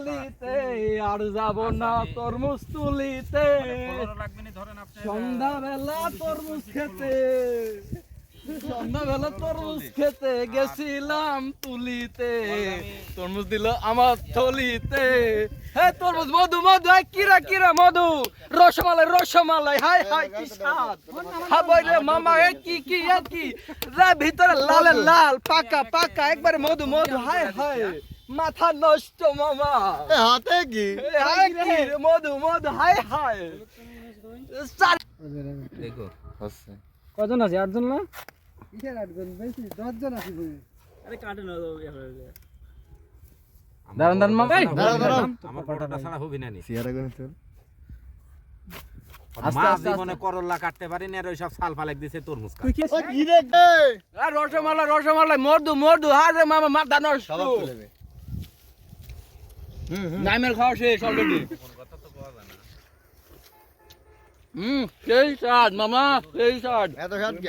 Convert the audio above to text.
গলিতে আর যাব না তরমুজ তুলিতে সন্ধ্যাবেলা তরমুজ খেতে। সন্ধ্যাবেলা তরমুজ খেতে গেছিলাম তুলিতে। তরমুজ দিল আমার থলিতে। হে তরমুজ মধু মধু হাই কিরা কিরা মধু। রসমালাই রসমালাই হাই হাই কি স্বাদ। হাবাই রে মামা এ কি কি এ কি? রে ভিতরে লাল লাল পাকা পাকা একবারে মধু মধু হাই হাই। মাথা নষ্ট মামা। এ হাতে কি? মধু মধু হাই হাই দেখো হচ্ছে। কজন আছে? আটজন না? দাঁড়ান দাঁড়ান মামা দাঁড়াও, দাঁড়াও। আমার পরোটা ছাড়া হবি না নি। সিয়ারা করে চল মা জীবনে করলা কাটতে পারি না ওই সব সাল ফালেক দিছে তরমুজ কাট রসমালাই রসমালাই মধু মধু হাই রে মামা মাথা নষ্ট সবাব তুলে দে হুম হুম নাইমের খাওয়া শেষ অলরেডি হুম। সেই স্বাদ মামা সেই স্বাদ। এত কে?